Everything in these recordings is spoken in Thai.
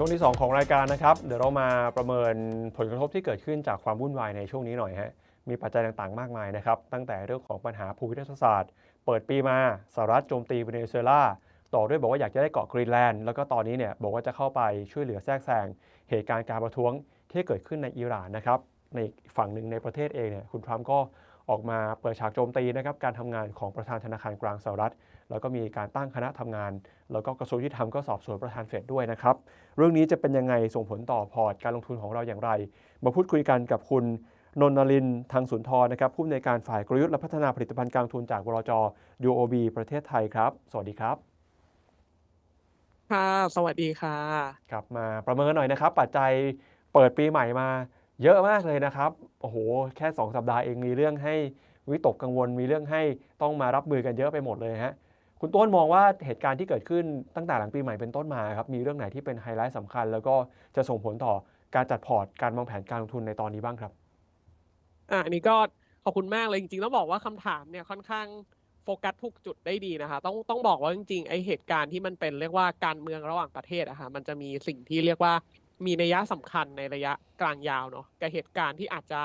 ช่วงที่ 2 ของรายการนะครับ เดี๋ยวเรามาประเมินผลกระทบที่เกิดขึ้นจากความวุ่นวายในช่วงนี้หน่อยฮะมีปัจจัยต่างๆ มากมายนะครับ ตั้งแต่เรื่องของปัญหาภูมิรัฐศาสตร์ เปิดปีมาสหรัฐโจมตีเวเนซุเอลาต่อด้วยบอกว่าอยากจะได้เกาะกรีนแลนด์แล้วก็ตอนนี้เนี่ยบอกว่าจะเข้าไปช่วยเหลือแทรกแซงเหตุการณ์การประท้วงที่เกิดขึ้นในอิหร่านนะครับในฝั่งหนึ่งในประเทศเองเนี่ยคุณทรัมป์ก็ออกมาเปิดฉากโจมตีนะครับการทำงานของประธานธนาคารกลางสหรัฐ แล้วก็มีการตั้งคณะทำงาน แล้วก็กระทรวงยุติธรรมก็สอบสวนประธานเฟดด้วยนะครับ เรื่องนี้จะเป็นยังไงส่งผลต่อพอร์ตการลงทุนของเราอย่างไร มาพูดคุยกันกับคุณนนทลินทางสุนทรนะครับผู้อำนวยการฝ่ายกลยุทธ์และพัฒนาผลิตภัณฑ์การลงทุนจากบลจ UOB ประเทศไทยครับ สวัสดีครับ ค่ะ สวัสดีค่ะ ครับมาประเมินหน่อยนะครับ ปัจจัยเปิดปีใหม่มา เยอะมากเลยนะครับ โอ้โห แค่ 2 สัปดาห์เองมีเรื่องให้วิตกกังวล มีเรื่องให้ต้องมารับมือกันเยอะไปหมดเลยฮะ คุณต้นมองว่าเหตุการณ์ที่เกิดขึ้นตั้งแต่หลังปีใหม่เป็นต้นมาครับมีเรื่องไหนที่เป็นไฮไลท์สำคัญ แล้วก็จะส่งผลต่อการจัดพอร์ตการวางแผนการลงทุนในตอนนี้บ้างครับอ่าอันนี้ก็ขอบคุณมากเลยจริงๆต้องบอกว่าคำถามเนี่ยค่อนข้างโฟกัสทุกจุดได้ดีนะคะ ต้องต้องบอกว่าจริงๆไอเหตุการณ์ที่มันเป็นเรียกว่าการเมืองระหว่างประเทศอะค่ะมันจะมีสิ่งที่เรียกว่ามีนัยสำคัญในระยะกลางยาวเนาะกับเหตุการณ์ที่อาจจะ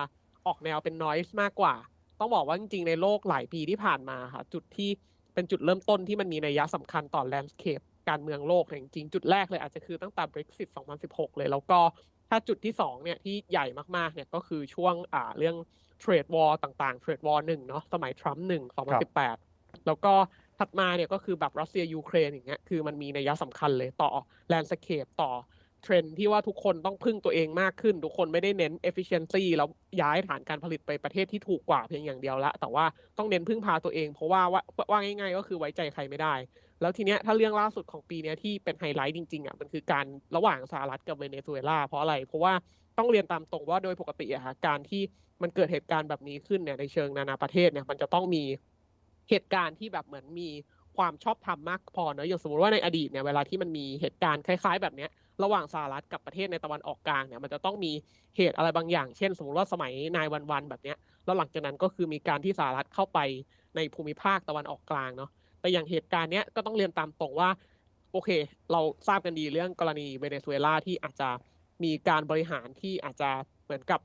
ออกแนวเป็น noise มากกว่า ต้องบอกว่าจริงๆในโลกหลายปีที่ผ่านมาค่ะจุดที่ เป็นจุดเริ่มต้นที่มันมีนัยสำคัญต่อ landscape การเมืองโลกจริงๆจุดแรกเลยอาจจะคือตั้งแต่ Brexit 2016 เลย แล้วก็ถ้าจุดที่สองเนี่ยที่ใหญ่มากๆเนี่ยก็คือช่วงอ่าเรื่อง trade war ต่างๆ trade war หนึ่งเนาะสมัยทรัมป์หนึ่ง2018 แล้วก็ถัดมาเนี่ยก็คือแบบรัสเซียยูเครนอย่างเงี้ยคือมันมีนัยสำคัญเลยต่อ landscape ต่อ เทรนที่ว่าทุกคนต้องพึ่งตัวเองมากขึ้น ทุกคนไม่ได้เน้น efficiency แล้วย้ายฐานการผลิตไปประเทศที่ถูกกว่าเพียงอย่างเดียวละ แต่ว่าต้องเน้นพึ่งพาตัวเอง เพราะว่าว่าว่าง่ายๆ ก็คือไว้ใจใครไม่ได้ แล้วทีเนี้ยถ้าเรื่องล่าสุดของปีเนี้ยที่เป็นไฮไลท์จริงๆอะมันคือการระหว่างสหรัฐกับเวเนซุเอลาเพราะอะไร เพราะว่าต้องเรียนตามตรงว่าโดยปกติอะค่ะการที่มันเกิดเหตุการณ์แบบนี้ขึ้นเนี่ยในเชิงนานาประเทศเนี่ยมันจะต้องมีเหตุการณ์ที่แบบเหมือนมีความชอบธรรมมากพอเนอะอย่างสมมติว่าในอดีตเนี่ยเวลาที่มันมีเหตุการณ์คล้าย ๆ แบบเนี้ย ระหว่างสหรัฐกับประเทศในตะวันออกกลางเนี่ยมันจะต้องมีเหตุอะไรบางอย่าง เช่น สมมติว่าสมัยนายวันวันๆแบบเนี้ยแล้วหลังจากนั้นก็คือมีการที่สหรัฐเข้าไปในภูมิภาคตะวันออกกลางเนาะแต่อย่างเหตุการณ์เนี้ยก็ต้องเรียนตามตรงว่าโอเค เราทราบกันดีเรื่องกรณีเวเนซุเอลาที่อาจจะมีการบริหารที่อาจจะเหมือนกับ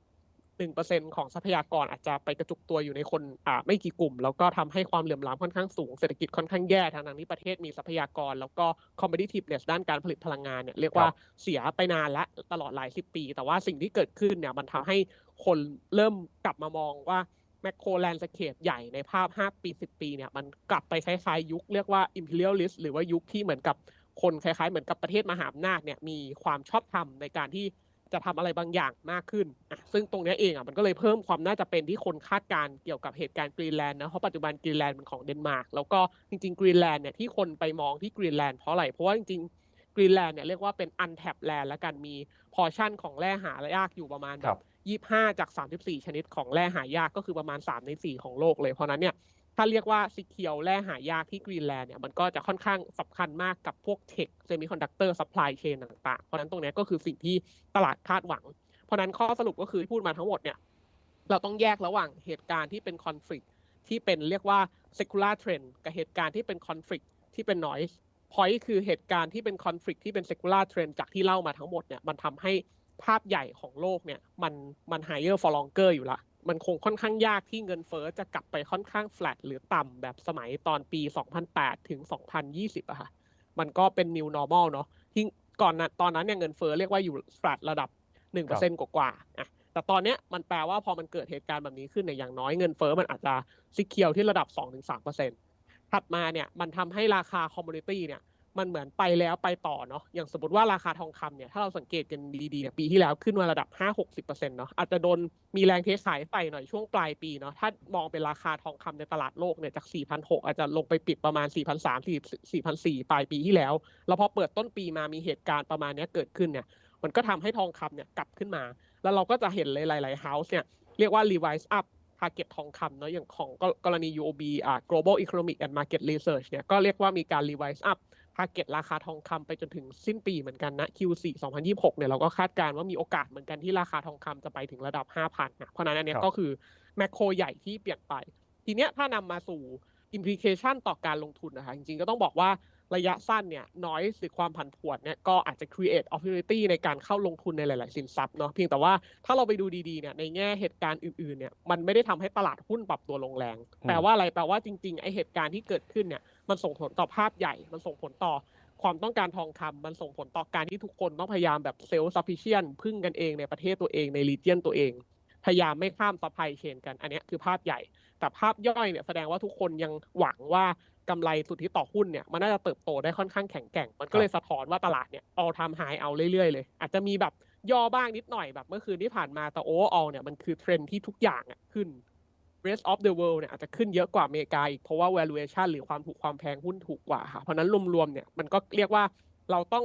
หนึ่งเปอร์เซ็นของทรัพยากรอาจจะไปกระจุกตัวอยู่ในคนอ่าไม่กี่กลุ่ม แล้วก็ทำให้ความเหลื่อมล้ำค่อนข้างสูงเศรษฐกิจค่อนข้างแย่ทางนั้นที่ประเทศมีทรัพยากร แล้วก็ competitiveness ด้านการผลิตพลังงานเนี่ยเรียกว่าเสียไปนานและตลอดหลายสิบปี แต่ว่าสิ่งที่เกิดขึ้นเนี่ยมันทำให้คนเริ่มกลับมามองว่าแมคโครแลนด์สเคปใหญ่ในภาพ 5 ปี 10 ปีเนี่ยมันกลับไปคล้ายๆยุคเรียกว่า imperialist หรือว่ายุคที่เหมือนกับคนคล้ายๆ เหมือนกับประเทศมหาอำนาจเนี่ยมีความชอบธรรมในการที่ จะทำอะไรบางอย่างมากขึ้นอะซึ่งตรงเนี้ยเองอะมันก็เลยเพิ่มความน่าจะเป็นที่คนคาดการณ์เกี่ยวกับเหตุการณ์กรีนแลนด์นะ เพราะปัจจุบันกรีนแลนด์เป็นของเดนมาร์ก แล้วก็จริงๆกรีนแลนด์เนี่ยที่คนไปมองที่กรีนแลนด์เพราะอะไร เพราะว่าจริงๆกรีนแลนด์เนี่ยเรียกว่าเป็นอันแท็บแลนด์แล้วกันมีพอชั่นของแร่หายากอยู่ประมาณคแบรับบยี่ห้าจากสามสิบสี่ชนิดของแร่หายากก็คือประมาณสามในสี่ของโลกเลย เพราะนั้นเนี่ย ถ้าเรียกว่าซีเคียวแร่หายากที่กรีนแลนด์เนี่ยมันก็จะค่อนข้างสำคัญมากกับพวกเทคเซมิคอนดักเตอร์ซัพพลายเชนต่างๆ เพราะฉะนั้นตรงนี้ก็คือสิ่งที่ตลาดคาดหวัง เพราะนั้นข้อสรุปก็คือที่พูดมาทั้งหมดเนี่ยเราต้องแยกระหว่างเหตุการณ์ที่เป็นคอน FLICT ที่เป็นเรียกว่า secular trend กับเหตุการณ์ที่เป็น conflict ที่เป็น noise point คือเหตุการณ์ที่เป็น conflict ที่เป็น secular trend จากที่เล่ามาทั้งหมดเนี่ยมันทำให้ภาพใหญ่ของโลกเนี่ยมันมัน higher for longer อยู่ละ มันคงค่อนข้างยากที่เงินเฟ้อจะกลับไปค่อนข้าง flat หรือต่ำแบบสมัยตอนปี 2008 ถึง 2020อะค่ะ มันก็เป็น new normal เนาะที่ก่อนนั้นตอนนั้นเนี่ยเงินเฟ้อเรียกว่าอยู่ flat ระดับ 1%กว่าๆอะแต่ตอนเนี้ยมันแปลว่าพอมันเกิดเหตุการณ์แบบนี้ขึ้นเนี่ยอย่างน้อยเงินเฟ้อมันอาจจะซิเคียวที่ระดับ 2-3%ถัดมาเนี่ยมันทำให้ราคาคอมมูนิตี้เนี่ย มันเหมือนไปแล้วไปต่อเนาะอย่างสมมติว่าราคาทองคำเนี่ยถ้าเราสังเกตกันดีๆเนี่ยปีที่แล้วขึ้นมาระดับ 5-60%เนาะอาจจะโดนมีแรงเทขายใส่หน่อยช่วงปลายปีเนาะถ้ามองเป็นราคาทองคำในตลาดโลกเนี่ยจาก 4,600 อาจจะลงไปปิดประมาณ 4,300 4,400 ปลายปีที่แล้ว แล้วพอเปิดต้นปีมามีเหตุการณ์ประมาณเนี้ยเกิดขึ้นเนี่ยมันก็ทำให้ทองคำเนี่ยกลับขึ้นมา แล้วเราก็จะเห็นเลยหลายๆ house เนี่ยเรียกว่า revise up target ทองคำเนาะอย่างของกกรณี UOB อ่า global economic and market research เนี่ยก็เรียกว่ามีการ revise up target ราคาทองคำไปจนถึงสิ้นปีเหมือนกันนะ Q4 2026 เนี่ยเราก็คาดการณ์ว่ามีโอกาสเหมือนกันที่ราคาทองคำจะไปถึงระดับ 5,000นะเพราะฉะนั้นอันเนี้คยรับก็คือแมคโครใหญ่ที่เปลี่ยนไป ทีเนี้ยถ้านำมาสู่ implication ต่อการลงทุนนะคะ จริงๆ ก็ต้องบอกว่าระยะสั้นเนี่ย noise หรือความผันผวนเนี่ยก็อาจจะ create opportunity ในการเข้าลงทุนในหลาย ๆ สินทรัพย์เนาะเพียงแต่ว่าถ้าเราไปดูดี ๆ เนี่ยในแง่เหตุการณ์อื่น ๆ เนี่ยมันไม่ได้ทำให้ตลาดหุ้นปรับตัวลงแรงอืมแปลว่าอะไรแปลว่าจริง ๆ ไอเหตุการณ์ที่เกิดขึ้นเนี่ย มันส่งผลต่อภาพใหญ่ มันส่งผลต่อความต้องการทองคำมันส่งผลต่อการที่ทุกคนต้องพยายามแบบ self sufficient พึ่งกันเองในประเทศตัวเองใน region ตัวเอง พยายามไม่ข้าม supply chain กัน อันนี้คือภาพใหญ่ แต่ภาพย่อยเนี่ยแสดงว่าทุกคนยังหวังว่ากำไรสุทธิต่อหุ้นเนี่ยมันน่าจะเติบโตได้ค่อนข้างแข็งแกร่ง มันก็เลยสะท้อนว่าตลาดเนี่ย all time high เอาเรื่อยๆเลย อาจจะมีแบบย่อบ้างนิดหน่อยแบบเมื่อคืนที่ผ่านมาแต่ overall เนี่ยมันคือเทรนที่ทุกอย่างอะขึ้น rest of the world เนี่ยอาจจะขึ้นเยอะกว่าอเมริกาอีก เพราะว่า valuation หรือความถูกความแพงหุ้นถูกกว่าค่ะเพราะนั้นรวมๆเนี่ยมันก็เรียกว่าเราต้อง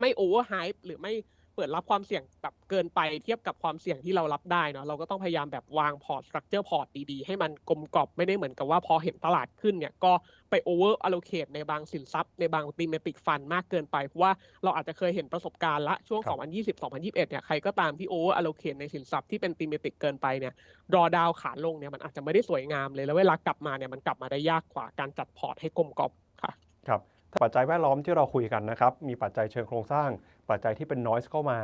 ไม่ over hype หรือไม่ เปิดรับความเสี่ยงแบบเกินไปเทียบกับความเสี่ยงที่เรารับได้เนาะเราก็ต้องพยายามแบบวางพอร์ต structure พอร์ตดีๆ ให้มันกลมกรอบไม่ได้เหมือนกับว่าพอเห็นตลาดขึ้นเนี่ยก็ไป over allocate ในบางสินทรัพย์ ในบาง thematic fund มากเกินไป เพราะว่าเราอาจจะเคยเห็นประสบการณ์ละช่วง 2020 2021 เนี่ยใครก็ตามที่ over allocate ในสินทรัพย์ที่เป็น thematic เกินไปเนี่ยรอดาวขาลงเนี่ยมันอาจจะไม่ได้สวยงามเลยแล้วเวลากลับมาเนี่ยมันกลับมาได้ยากกว่าการจัดพอร์ตให้กลมกรอบค่ะครับ ปัจจัยแวดล้อมที่เราคุยกันนะครับมีปัจจัยเชิงโครงสร้าง ปัจจัยที่เป็น noise เข้ามา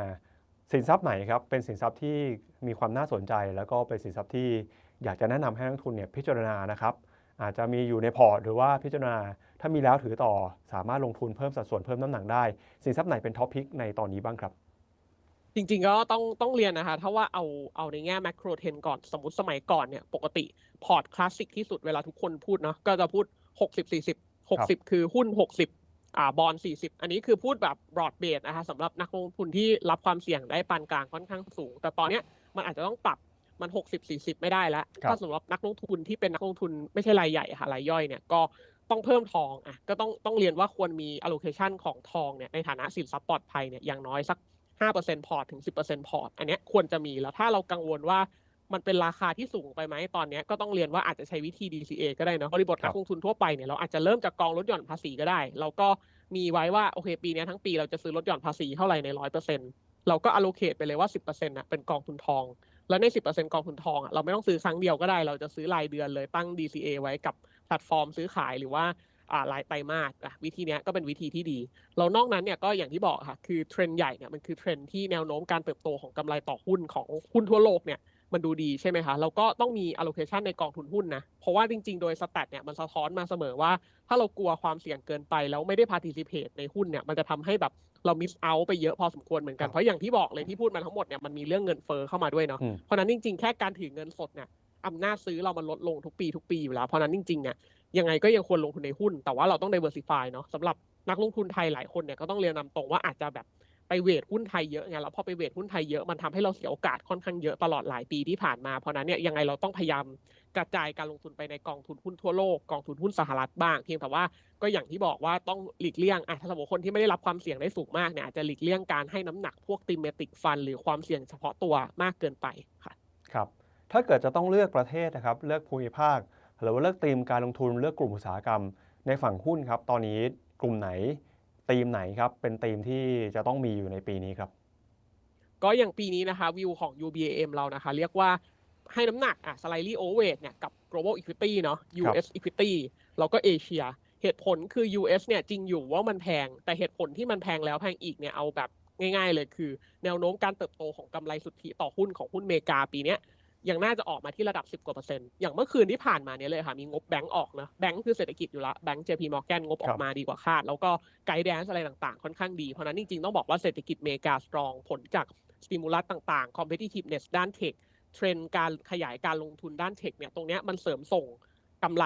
สินทรัพย์ไหนครับเป็นสินทรัพย์ที่มีความน่าสนใจ แล้วก็เป็นสินทรัพย์ที่อยากจะแนะนำให้นักลงทุนเนี่ยพิจารณานะครับอาจจะมีอยู่ในพอร์ตหรือว่าพิจารณาถ้ามีแล้วถือต่อสามารถลงทุนเพิ่มสัดส่วนเพิ่มน้ำหนักได้ สินทรัพย์ไหนเป็นท็อปพิกในตอนนี้บ้างครับ จริงๆก็ต้องต้องเรียนนะคะ ถ้าว่าเอาเอาในแง่ macro trend ก่อนสมมติสมัยก่อนเนี่ยปกติพอร์ตคลาสสิกที่สุดเวลาทุกคนพูดเนาะก็จะพูด 60 40 60คือหุ้น60อ่าบอล40อันนี้คือพูดแบบ broad base นะคะสำหรับนักลงทุนที่รับความเสี่ยงได้ปานกลางค่อนข้างสูง แต่ตอนเนี้ยมันอาจจะต้องปรับมัน60 40ไม่ได้แล้วครับถ้าสำหรับนักลงทุนที่เป็นนักลงทุนไม่ใช่รายใหญ่ค่ะรายย่อยเนี่ยก็ต้องเพิ่มทองอะก็ต้องต้องเรียนว่าควรมี allocation ของทองเนี่ยในฐานะสินทรัพย์ปลอดภัยเนี่ยอย่างน้อยสัก5%พอร์ตถึง 10%พอร์ตอันเนี้ยควรจะมีแล้วถ้าเรากังวลว่า มันเป็นราคาที่สูงไปไหมตอนเนี้ยก็ต้องเรียนว่าอาจจะใช้วิธี DCA ก็ได้เนอะบริบทครันับกลงทุนทั่วไปเนี่ยเราอาจจะเริ่มจากกองลดหย่อนภาษีก็ได้ เราก็มีไว้ว่าโอเคปีเนี้ยทั้งปีเราจะซื้อลดหย่อนภาษีเท่าไหร่ใน100%เราก็ allocate ไปเลยว่า10%น่ะเป็นกองทุนทอง แล้วใน10%กองทุนทองอะเราไม่ต้องซื้อครั้งเดียวก็ได้ เราจะซื้อรายเดือนเลยตั้ง DCA ไว้กับแพลตฟอร์มซื้อขายหรือว่าอ่ารายไตรมาสอะวิธีเนี้ยก็เป็นวิธีที่ดี เรานอกนั้นเนี่ยก็อย่างที่บอกค่ะคือเทรนด์ใหญ่เนี่ยมันคือเทรนด์ที่แนวโน้มการเติบโตของกำไรต่อหุ้นของหุ้นทั่วโลกเนี่ย มันดูดีใช่ไหมคะเราก็ต้องมี allocation ในกองทุนหุ้นนะ เพราะว่าจริงๆ โดยสแตทเนี่ยมันสะท้อนมาเสมอว่า ถ้าเรากลัวความเสี่ยงเกินไป แล้วไม่ได้ participate ในหุ้นเนี่ยมันจะทำให้แบบเรา miss out ไปเยอะพอสมควรเหมือนกัครันบเพราะอย่างที่บอกเลยที่พูดมาทั้งหมดเนี่ยมันมีเรื่องเงินเฟ้อเข้ามาด้วยเนาะอืมเพราะฉะนั้นจริงๆ แค่การถือเงินสดเนี่ยอำนาจซื้อเรามันลดลงทุกปีทุกปีอยู่แล้วเพราะฉะนั้นจริงๆเนี่ยยังไงก็ยังควรลงทุนในหุ้น แต่ว่าเราต้อง diversify เนาะสำหรับนักลงทุนไทยหลายคนเนี่ยก็ต้องเรียนนำตรงว่าอาจจะแบบ ไปเวทหุ้นไทยเยอะไงแล้วพอไปเวทหุ้นไทยเยอะมันทำให้เราเสียโอกาสค่อนข้างเยอะตลอดหลายปีที่ผ่านมา เพราะนั้นเนี่ยยังไงเราต้องพยายามกระจายการลงทุนไปในกองทุนหุ้นทั่วโลกกองทุนหุ้นสหรัฐบ้าง เพียงแต่ว่าก็อย่างที่บอกว่าต้องหลีกเลี่ยงอะถ้าสมมติคนที่ไม่ได้รับความเสี่ยงได้สูงมากเนี่ยอาจจะหลีกเลี่ยงการให้น้ำหนักพวก thematic fund หรือความเสี่ยงเฉพาะตัวมากเกินไปค่ะครับถ้าเกิดจะต้องเลือกประเทศนะครับเลือกภูมิภาค หรือว่าเลือกธีมการลงทุนเลือกกลุ่มอุตสาหกรรม ในฝั่งหุ้นครับตอนนี้กลุ่มไหน ธีมไหนครับ เป็นธีมที่จะต้องมีอยู่ในปีนี้ครับ ก็อย่างปีนี้นะคะวิวของ UBAM เรานะคะ เรียกว่าให้น้ำหนักอะ slightly overweight เนี่ยกับ global equity เนาะ US equity แล้วก็เอเชีย เหตุผลคือ US เนี่ยจริงอยู่ว่ามันแพง แต่เหตุผลที่มันแพงแล้วแพงอีกเนี่ยเอาแบบง่ายๆเลยคือ แนวโน้มการเติบโตของกำไรสุทธิต่อหุ้นของหุ้นเมกาปีเนี้ย ยังน่าจะออกมาที่ระดับ 10 กว่าเปอร์เซ็นต์ อย่างเมื่อคืนที่ผ่านมาเนี่ยเลยค่ะ มีงบแบงก์ออกนะ แบงก์คือเศรษฐกิจอยู่ละ แบงก์ JP Morgan งบออกมาดีกว่าคาด แล้วก็ไกด์แดนซ์อะไรต่างๆ ค่อนข้างดี เพราะฉะนั้นจริงๆ ต้องบอกว่าเศรษฐกิจเมกาสตรอง ผลจากสติมูลัสต่างๆ competitiveness ด้านเทค เทรนด์การขยายการลงทุนด้านเทคเนี่ย ตรงเนี้ยมันเสริมส่งกำไร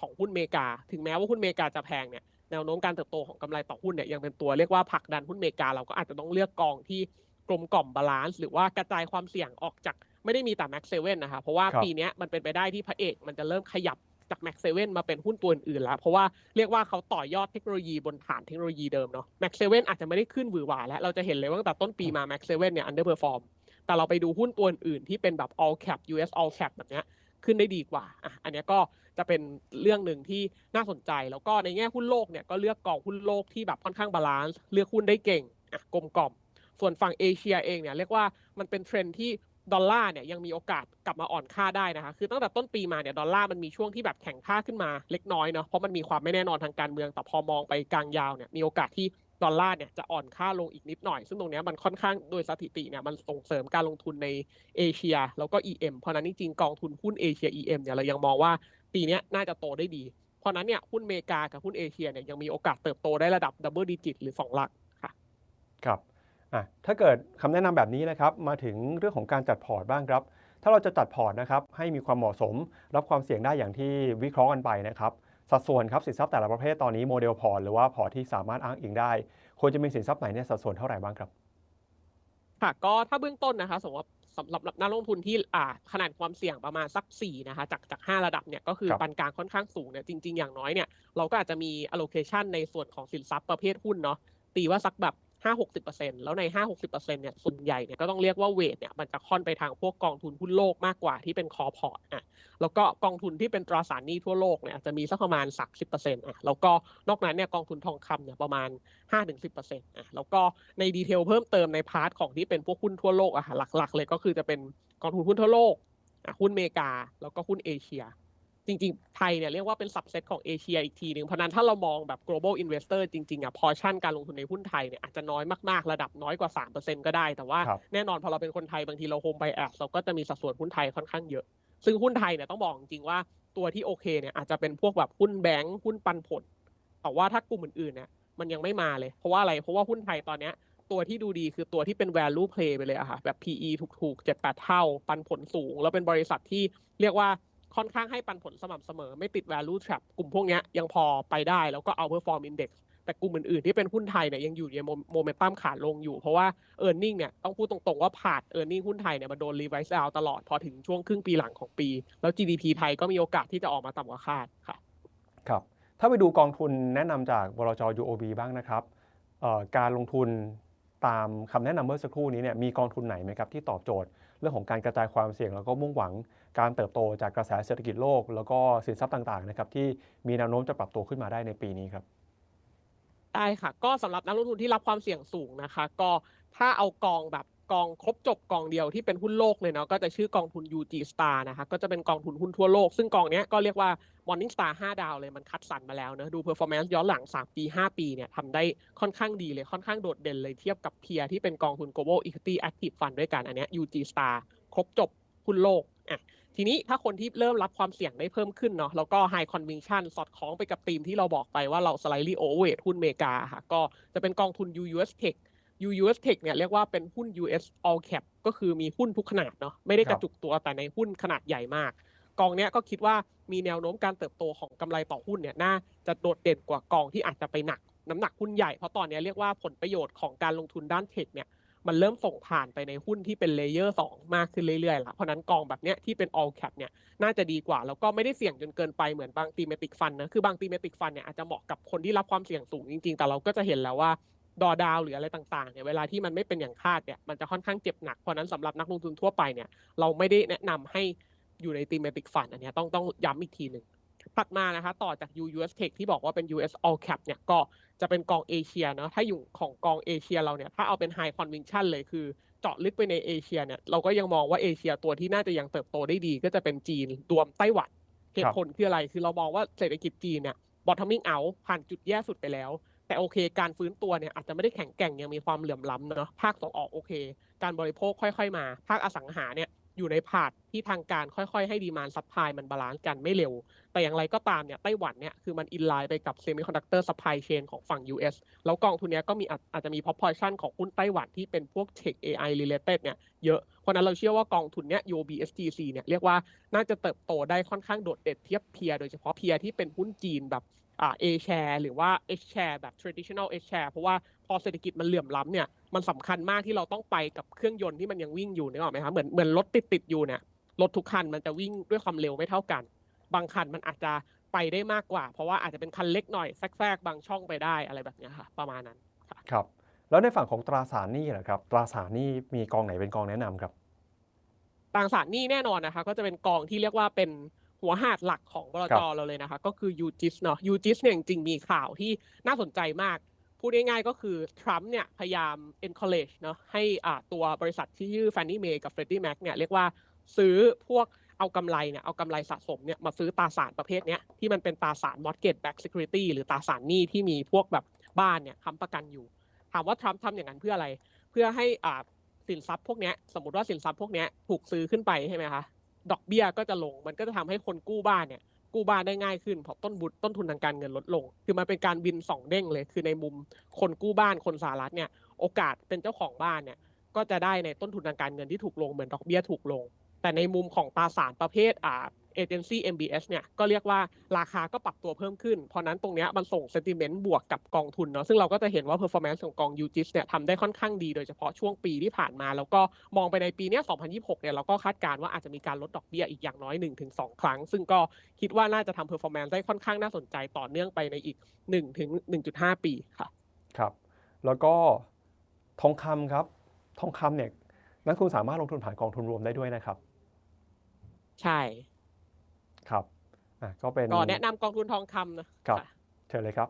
ของหุ้นเมกา ถึงแม้ว่าหุ้นเมกาจะแพงเนี่ยแนวโน้มการเติบโตของกำไรต่อหุ้นเนี่ยยังเป็นตัวเรียกว่าผลักดันหุ้นเมกาเราก็อาจจะต้องเลือกกองที่กลมกล่อมบาลานซ์หรือว่ากระจายความเสี่ยงออกจาก ไม่ได้มีแต่ Max 7นะคะเพราะว่าครับปีเนี้ยมันเป็นไปได้ที่พระเอกมันจะเริ่มขยับจาก Max 7มาเป็นหุ้นตัวอื่นๆแล้ว เพราะว่าเรียกว่าเขาต่อยอดเทคโนโลยีบนฐานเทคโนโลยีเดิมเนาะ Max 7อาจจะไม่ได้ขึ้นหวือหวาแล้ว เราจะเห็นเลยว่าตั้งแต่ต้นปีมา Max 7เนี่ย underperform แต่เราไปดูหุ้นตัวอื่นๆที่เป็นแบบ all cap US all cap แบบเนี้ยขึ้นได้ดีกว่าอะอันเนี้ยก็จะเป็นเรื่องหนึ่งที่น่าสนใจ แล้วก็ในแง่หุ้นโลกเนี่ยก็เลือกกองหุ้นโลกที่แบบค่อนข้างบาลานซ์เลือกหุ้นได้เก่งอะกลมกล่อมส่วนฝั่งเอเชียเองเนี่ยเรียกว่ามันเป็นเทรนด์ที่ ดอลลาร์เนี่ยยังมีโอกาสกลับมาอ่อนค่าได้นะคะ คือตั้งแต่ต้นปีมาเนี่ยดอลลาร์มันมีช่วงที่แบบแข็งค่าขึ้นมาเล็กน้อยเนาะเพราะมันมีความไม่แน่นอนทางการเมืองแต่พอมองไปกลางยาวเนี่ยมีโอกาสที่ดอลลาร์เนี่ยจะอ่อนค่าลงอีกนิดหน่อย ซึ่งตรงเนี้ยมันค่อนข้างโดยสถิติเนี่ยมันส่งเสริมการลงทุนในเอเชีย แล้วก็ EM เพราะนั้นจริงกองทุนหุ้นเอเชีย EM เนี่ยเรายังมองว่าปีนี้น่าจะโตได้ดี เพราะนั้นเนี่ยหุ้นเมกากับหุ้นเอเชียเนี่ยยังมีโอกาสเติบโตได้ระดับดับเบิลดิจิตหรือสองหลักค่ะครับ ถ้าเกิดคำแนะนำแบบนี้นะครับมาถึงเรื่องของการจัดพอร์ตบ้างครับ ถ้าเราจะจัดพอร์ตนะครับให้มีความเหมาะสม รับความเสี่ยงได้อย่างที่วิเคราะห์กันไปนะครับสัดส่วนครับสินทรัพย์แต่ละประเภทตอนนี้โมเดลพอร์ตหรือว่าพอร์ตที่สามารถอ้างอิงได้ควรจะมีสินทรัพย์ไหนเนี่ยสัดส่วนเท่าไหร่บ้างครับค่ะก็ถ้าเบื้องต้นนะคะสมมติว่าสำหรับนักลงทุนที่อ่าขนาดความเสี่ยงประมาณสัก4นะคะจากจาก 5 ระดับเนี่ยก็คือครับปานกลางค่อนข้างสูงเนี่ยจริง ๆ อย่างน้อยเนี่ยเราก็อาจจะมี allocation ในส่วนของสินทรัพย์ประเภทหุ้นเนาะตีว่าสักแบบ 5-60%แล้วใน 5-60%เนี่ยส่วนใหญ่เนี่ยก็ต้องเรียกว่าเวทเนี่ยมันจะค่อนไปทางพวกกองทุนหุ้นโลกมากกว่าที่เป็นคอพอร์ตอะแล้วก็กองทุนที่เป็นตราสารหนี้ทั่วโลกเนี่ยจะมีสักประมาณ 30%อะแล้วก็นอกนั้นเนี่ยกองทุนทองคำเนี่ยประมาณ 5-10%อะแล้วก็ในดีเทลเพิ่มเติมในพาร์ทของที่เป็นพวกหุ้นทั่วโลกอะค่ะหลักๆ เลยก็คือจะเป็นกองทุนหุ้นทั่วโลกอะหุ้นอเมริกา แล้วก็หุ้นเอเชีย จริงๆ ไทยเนี่ยเรียกว่าเป็นสับเซตของเอเชียอีกทีหนึ่งเพราะฉะนั้นถ้าเรามองแบบ global investor จริงๆอะ portion การลงทุนในหุ้นไทยเนี่ยอาจจะน้อยมากๆ ระดับน้อยกว่า 3%ก็ได้ แต่ว่าครับแน่นอนพอเราเป็นคนไทยบางทีเรา home bias เราก็จะมีสัดส่วนหุ้นไทยค่อนข้างเยอะ ซึ่งหุ้นไทยเนี่ยต้องบอกจริงๆว่าตัวที่โอเคเนี่ยอาจจะเป็นพวกแบบหุ้นแบงก์หุ้นปันผล แต่ว่าถ้ากลุ่มอื่นๆเนี่ยมันยังไม่มาเลย เพราะว่าอะไร เพราะว่าหุ้นไทยตอนเนี้ยตัวที่ดูดีคือตัวที่เป็น value play ไปเลยอะค่ะแบบ PE ถูกๆ7-8เท่า ปันผลสูง แล้วเป็นบริษัทที่เรียกว่า ค่อนข้างให้ปันผลสม่ำเสมอ ไม่ติด value trap กลุ่มพวกนี้ยังพอไปได้แล้วก็เอา perform index แต่กลุ่มอื่นๆที่เป็นหุ้นไทยเนี่ยยังอยู่ในโมเมนตัมขาลงอยู่ เพราะว่า e a r n i n g เนี่ยต้องพูดตรงๆว่าผ่าน e a r n i n g หุ้นไทยเนี่ยมันโดน revise down ตลอดพอถึงช่วงครึ่งปีหลังของปี แล้ว GDP ไทยก็มีโอกาสที่จะออกมาต่ำกว่าคาดค่ะครับถ้าไปดูกองทุนแนะนำจากบลจ UOB บ้างนะครับการลงทุนตามคำแนะนำเมื่อสักครู่นี้เนี่ยมีกองทุนไหนไหมครับที่ตอบโจทย์ รื่องของการกระจายความเสี่ยง แล้วก็มุ่งหวังการเติบโตจากกระแสเศรษฐกิจโลก แล้วก็สินทรัพย์ต่างๆนะครับที่มีแนวโน้มจะปรับตัวขึ้นมาได้ในปีนี้ครับได้ค่ะ ก็สำหรับนักลงทุนที่รับความเสี่ยงสูงนะคะ ก็ถ้าเอากองแบบ กองครบจบกองเดียวที่เป็นหุ้นโลกเลยเนาะก็จะชื่อกองทุน UG Star นะคะก็จะเป็นกองทุนหุ้นทั่วโลก ซึ่งกองนี้ก็เรียกว่า Morning Star 5 ดาวเลยมันคัดสรรมาแล้วเนอะดู performance ย้อนหลัง 3 ปี 5 ปีเนี่ยทำได้ค่อนข้างดีเลยค่อนข้างโดดเด่นเลยเทียบกับเพียที่เป็นกองทุน global equity active fund ด้วยกันอันนี้ UG Star ครบจบหุ้นโลกอะทีนี้ถ้าคนที่เริ่มรับความเสี่ยงได้เพิ่มขึ้นเนาะแล้วก็ high conviction สอดคล้องไปกับธีมที่เราบอกไปว่าเรา slightly overweight หุ้นเมกาค่ะก็จะเป็นกองทุน UUS Tech UUS Tech เนี่ยเรียกว่าเป็นหุ้น US all cap ก็คือมีหุ้นทุกขนาดเนาะไม่ได้คกรับระจุกตัวแต่ในหุ้นขนาดใหญ่มาก กองเนี้ยก็คิดว่ามีแนวโน้มการเติบโตของกำไรต่อหุ้นเนี่ยน่าจะโดดเด่นกว่ากองที่อาจจะไปหนักน้ำหนักหุ้นใหญ่เพราะตอนเนี้ยเรียกว่าผลประโยชน์ของการลงทุนด้านเทคเนี่ยมันเริ่มส่งผ่านไปในหุ้นที่เป็นเลเยอร์2มากขึ้นเรื่อยๆละเพราะฉะนั้นกองแบบเนี้ยที่เป็น all cap เนี่ยน่าจะดีกว่า แล้วก็ไม่ได้เสี่ยงจนเกินไปเหมือนบาง thematic fund นะคือบาง thematic fund เนี่ยอาจจะเหมาะกับคนที่รับความเสี่ยงสูงจริงๆ แต่เราก็จะเห็นแล้วว่า ดอดาวหรืออะไรต่างๆเนี่ยเวลาที่มันไม่เป็นอย่างคาดเนี่ยมันจะค่อนข้างเจ็บหนักเพราะนั้นสำหรับนักลงทุนทั่วไปเนี่ยเราไม่ได้แนะนำให้อยู่ใน thematic fund อันนี้ต้องต้องย้ำอีกทีหนึ่งถัดมานะคะต่อจาก US Tech ที่บอกว่าเป็น US all cap เนี่ยก็จะเป็นกองเอเชียเนาะถ้าอยู่ของกองเอเชียเราเนี่ยถ้าเอาเป็น high conviction เลยคือเจาะลึกไปในเอเชียเนี่ยเราก็ยังมองว่าเอเชียตัวที่น่าจะยังเติบโตได้ดี ก็จะเป็นจีนรวมไต้หวันเหตุผลคืออะไรคือเรามองว่าเศรษฐกิจจีนเนี่ย bottoming out ผ่านจุดแย่สุดไปแล้ว แต่โอเค การฟื้นตัวเนี่ยอาจจะไม่ได้แข็งแกร่งยังมีความเหลื่อมล้ำเนาะภาคส่งออกโอเค การบริโภคค่อย ๆ มา ภาคอสังหาเนี่ยอยู่ในผาดที่ทางการค่อยๆ ให้ดีมานซัพพลายมันบาลานซ์กันไม่เร็ว แต่อย่างไรก็ตามเนี่ยไต้หวันเนี่ยคือมันอินไลน์ไปกับเซมิคอนดักเตอร์ซัพพลายเชนของฝั่ง US แล้วกองทุนเนี้ยก็มีอาจจะมี proportion ของหุ้นไต้หวันที่เป็นพวก Tech AI related เนี่ยเยอะ เพราะนั้นเราเชื่อว่ากองทุนเนี้ย UBSGc เนี่ยเรียกว่าน่าจะเติบโตได้ค่อนข้างโดดเด่นเทียบเพียโดยเฉพาะเพียที่เป็นหุ้นจีนแบบอ่า A share หรือว่า H share แบบ traditional H share เพราะว่าพอเศรษฐกิจมันเหลื่อมล้ำเนี่ยมันสำคัญมากที่เราต้องไปกับเครื่องยนต์ที่มันยังวิ่งอยู่นึกออกไหมคะเหมือนเหมือนรถติดติดอยู่เนี่ยรถทุกคันมันจะวิ่งด้วยความเร็วไม่เท่ากัน บางคันมันอาจจะไปได้มากกว่า เพราะว่าอาจจะเป็นคันเล็กหน่อยแทรกๆบางช่องไปได้อะไรแบบเนี้ยค่ะ ประมาณนั้นค่ะครับแล้วในฝั่งของตราสารหนี้ล่ะครับ ตราสารหนี้มีกองไหนเป็นกองแนะนำครับต่างสารหนี้แน่นอนนะคะ ก็จะเป็นกองที่เรียกว่าเป็นหัวหาดหลักของบลครัจบเราเลยนะคะ ก็คือยูจิสเนาะยูจิสเนี่ยจริงๆมีข่าวที่น่าสนใจมากผพูดง่ายๆก็คือ ทรัมป์เนี่ยพยายาม encourage เนาะให้อ่าตัวบริษัทที่ชื่อ Fannie Mae กับ Freddie Mac เนี่ยเรียกว่าซื้อพวก เอากำไรเนี่ยเอากำไรสะสมเนี่ยมาซื้อตราสารประเภทเนี้ยที่มันเป็นตราสาร mortgage backed security หรือตราสารหนี้ที่มีพวกแบบบ้านเนี่ยค้ำประกันอยู่ ถามว่าทรัมป์ทำอย่างนั้นเพื่ออะไร เพื่อให้อ่าสินทรัพย์พวกเนี้ยสมมติว่าสินทรัพย์พวกเนี้ยถูกซื้อขึ้นไปใช่ไหมคะดอกเบี้ยก็จะลงมันก็จะทำให้คนกู้บ้านเนี่ยกู้บ้านได้ง่ายขึ้นเพราะต้นบุตต้นทุนทางการเงินลดลง คือมันเป็นการบินสองเด้งเลย คือในมุมคนกู้บ้านคนสหรัฐเนี่ยโอกาสเป็นเจ้าของบ้านเนี่ยก็จะได้ในต้นทุนทางการเงินที่ถูกลงเหมือนดอกเบี้ยถูกลง แต่ในมุมของตราสารประเภทอ่าเอเจนซี่ MBS เนี่ยก็เรียกว่าราคาก็ปรับตัวเพิ่มขึ้น เพราะนั้นตรงนี้มันส่ง sentiment บวกกับกองทุนเนาะซึ่งเราก็จะเห็นว่า performance ของกอง UGIS เนี่ยทำได้ค่อนข้างดีโดยเฉพาะช่วงปีที่ผ่านมา แล้วก็มองไปในปีนี้2026 เนี่ยเราก็คาดการณ์ว่าอาจจะมีการลดดอกเบี้ยอีกอย่างน้อย 1-2 ครั้ง ซึ่งก็คิดว่าน่าจะทำ performance ได้ค่อนข้างน่าสนใจต่อเนื่องไปในอีก 1-1.5 ปีค่ะครับ แล้วก็ทองคำครับทองคำเนี่ยนักทุนสามารถลงทุนผ่านกองทุนรวมได้ด้วยนะครับ ใช่ ครับอะก็เป็นก็แนะนำกองทุนทองคำนะครับค่ะเชิญเลยครับ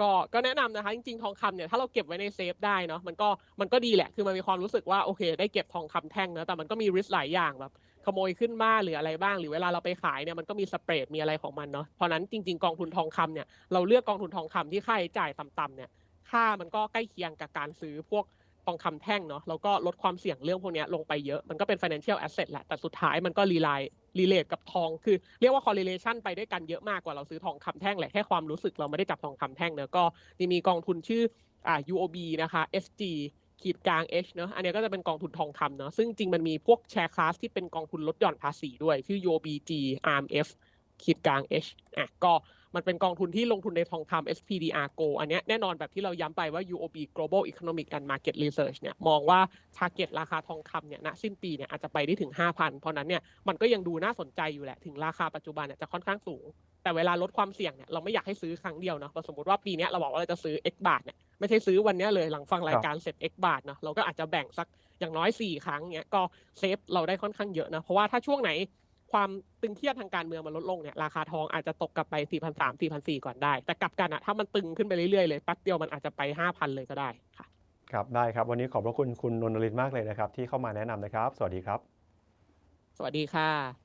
ก็ก็แนะนำนะคะ จริงๆทองคำเนี่ยถ้าเราเก็บไว้ในเซฟได้เนาะมันก็มันก็ดีแหละ คือมันมีความรู้สึกว่าโอเค ได้เก็บทองคำแท่งเนอะแต่มันก็มีริสหลายอย่างแบบ ขโมยขึ้นบ้านหรืออะไรบ้าง หรือเวลาเราไปขายเนี่ยมันก็มีสเปรดมีอะไรของมันเนาะเพราะนั้นจริง ๆ กองทุนทองคำเนี่ยเราเลือกกองทุนทองคำที่ค่าใช้จ่ายต่ำๆเนี่ย ค่ามันก็ใกล้เคียงกับการซื้อพวก ทองคำแท่งเนาะแล้วก็ลดความเสี่ยงเรื่องพวกนี้ลงไปเยอะ มันก็เป็น financial asset แหละ แต่สุดท้ายมันก็รีไลรีเลทกับทอง คือเรียกว่า correlation ไปด้วยกันเยอะมากกว่าเราซื้อทองคำแท่งแหละ แค่ความรู้สึกเราไม่ได้จับทองคำแท่งเนอะก็จะมีกองทุนชื่ออ่า UOB นะคะ SG ขีดกลาง H เนอะอันเนี้ยก็จะเป็นกองทุนทองคำเนอะซึ่งจริงมันมีพวกแชร์คลาสที่เป็นกองทุนลดหย่อนภาษีด้วย ชื่อ UOBG RMF ขีดกลาง H อะก็ มันเป็นกองทุนที่ลงทุนในทองคำ SPDR Go อันเนี้ยแน่นอนแบบที่เราย้ำไปว่า UOB Global Economic and Market Research เนี่ยมองว่า target ราคาทองคำเนี่ยณสิ้นปีเนี่ยอาจจะไปได้ถึง 5,000 เพราะนั้นเนี่ยมันก็ยังดูน่าสนใจอยู่แหละ ถึงราคาปัจจุบันเนี่ยจะค่อนข้างสูง แต่เวลาลดความเสี่ยงเนี่ยเราไม่อยากให้ซื้อครั้งเดียวเนาะสมมติว่าปีนี้เราบอกว่าเราจะซื้อ X บาทเนี่ยไม่ใช่ซื้อวันนี้เลยหลังฟังรายการเสร็จ X บาทเนาะเราก็อาจจะแบ่งสักอย่างน้อย 4 ครั้งเนี้ยก็เซฟเราได้ค่อนข้างเยอะนะเพราะว่าถ้าช่วงไหน ความตึงเครียดทางการเมืองมันลดลงเนี่ยราคาทองอาจจะตกกลับไป 4,300 4,400 ก่อนได้ แต่กลับกันอะถ้ามันตึงขึ้นไปเรื่อยๆเลยแป๊บเดียวมันอาจจะไป 5,000 เลยก็ได้ค่ะครับได้ครับ วันนี้ขอบพระคุณคุณนนทลินมากเลยนะครับ ที่เข้ามาแนะนำนะครับ สวัสดีครับ สวัสดีค่ะ